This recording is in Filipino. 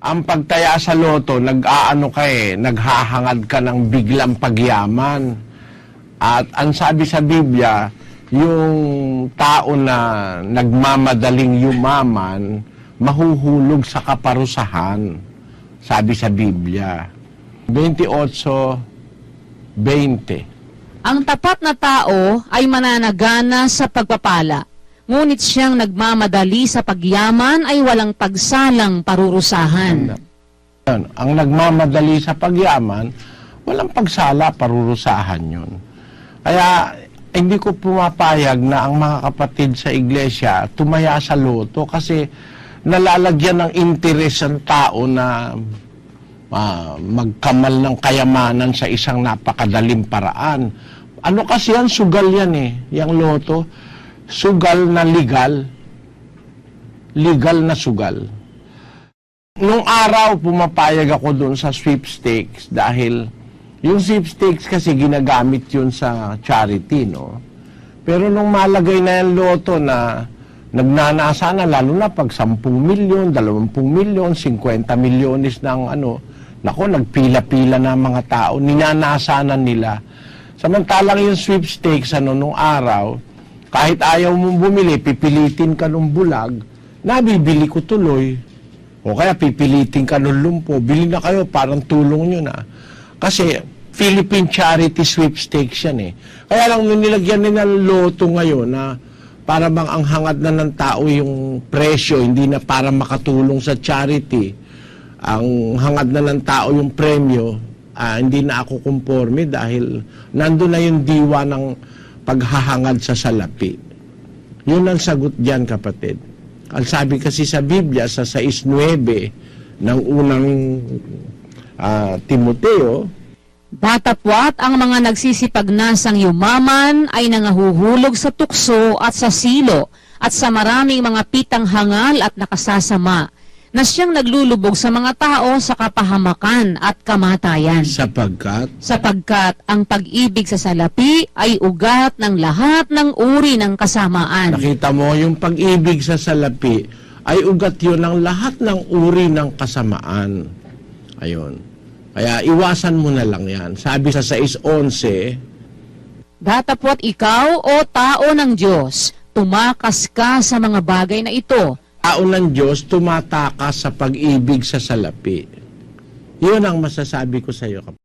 ang pagtaya sa loto, nag-aano ka eh, naghahangad ka ng biglang pagyaman. At ang sabi sa Biblia, yung tao na nagmamadaling yumaman, mahuhulog sa kaparusahan. Sabi sa Biblia. 28, 20. Ang tapat na tao ay mananagana sa pagpapala. Ngunit siyang nagmamadali sa pagyaman ay walang pagsalang parurusahan. Ang nagmamadali sa pagyaman, walang pagsala, parurusahan yun. Kaya hindi ko pumapayag na ang mga kapatid sa iglesia tumaya sa loto kasi nalalagyan ng interes ang tao na ah, magkamal ng kayamanan sa isang napakadaling paraan. Ano kasi yan? Sugal yan eh, yung loto. Sugal na legal. Legal na sugal. Nung araw, pumapayag ako doon sa sweepstakes dahil yung sweepstakes kasi ginagamit yun sa charity, no? Pero nung malagay na yung loto na nagnanasa na, lalo na pag 10 milyon, 20 milyon, 50 milyones ng ano, nako, nagpila-pila na mga tao, ninanasa na nila. Samantalang yung sweepstakes, ano, nung araw, kahit ayaw mong bumili, pipilitin ka ng bulag, nabibili ko tuloy. O kaya pipilitin ka ng lumpo, bili na kayo, parang tulong nyo na. Kasi Philippine Charity Sweepstakes yan eh. Kaya lang nung nilagyan nila loto ngayon na para bang ang hangad na ng tao yung presyo, hindi na para makatulong sa charity. Ang hangad na ng tao yung premyo, ah, hindi na ako conforme dahil nandun na yung diwa ng paghahangad sa salapi. Yun ang sagot diyan, kapatid. Ang sabi kasi sa Biblia, sa 6.9 ng unang ah, Timoteo, Datapwat ang mga nagsisipagnasang yumaman ay nangahuhulog sa tukso at sa silo at sa maraming mga pitang hangal at nakasasama na siyang naglulubog sa mga tao sa kapahamakan at kamatayan. sapagkat Sapagkat ang pag-ibig sa salapi ay ugat ng lahat ng uri ng kasamaan. nakita mo yung pag-ibig sa salapi ay ugat yun ng lahat ng uri ng kasamaan. Ayun. Kaya iwasan mo na lang yan. Sabi sa 6.11, Datapwat ikaw o tao ng Diyos, tumakas ka sa mga bagay na ito tao ng Diyos tumatakas sa pag-ibig sa salapi. Yun ang masasabi ko sa iyo, kapatid.